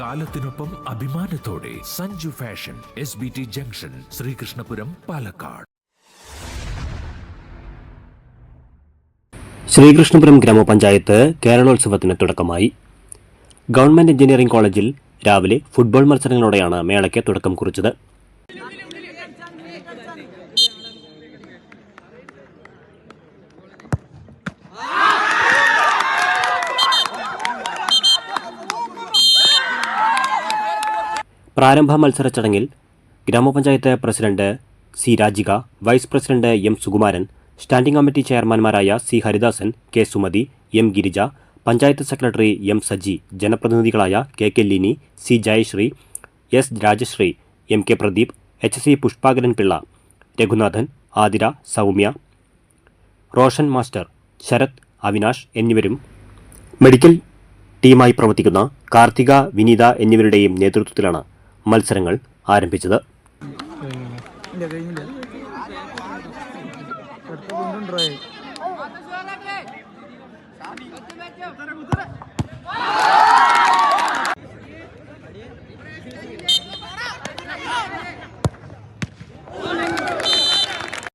കാലത്തിനൊപ്പം അഭിമാനത്തോടെ Sanju fashion S B T junction Sreekrishnapuram Palakkad. Sreekrishnapuram ഗ്രാമപഞ്ചായത്ത് കേരളോത്സവത്തിന് തുടക്കമായി. ഗവൺമെന്റ് എഞ്ചിനീയറിംഗ് കോളേജിൽ രാവിലെ ഫുട്ബോൾ മത്സരങ്ങളോടെയാണ് മേളയ്ക്ക് തുടക്കം കുറിച്ചത്. പ്രാരംഭ മത്സര ചടങ്ങിൽ ഗ്രാമപഞ്ചായത്ത് president C Rajika vice president M Sukumaran standing committee ചെയർമാൻമാരായ C Haridasan K Sumathi M Girija panchayat secretary M Saji ജനപ്രതിനിധികളായ K K Lini C Jayasree S Rajasree M K Pradeep H C Pushpakaran Pillai Raghunathan Athira Soumya Roshan master Sarath Avinash എന്നിവരും medical ടീമായി പ്രവർത്തിക്കുന്ന കാർത്തിക വിനീത എന്നിവരുടെയും നേതൃത്വത്തിലാണ് മത്സരങ്ങൾ ആരംഭിച്ചത്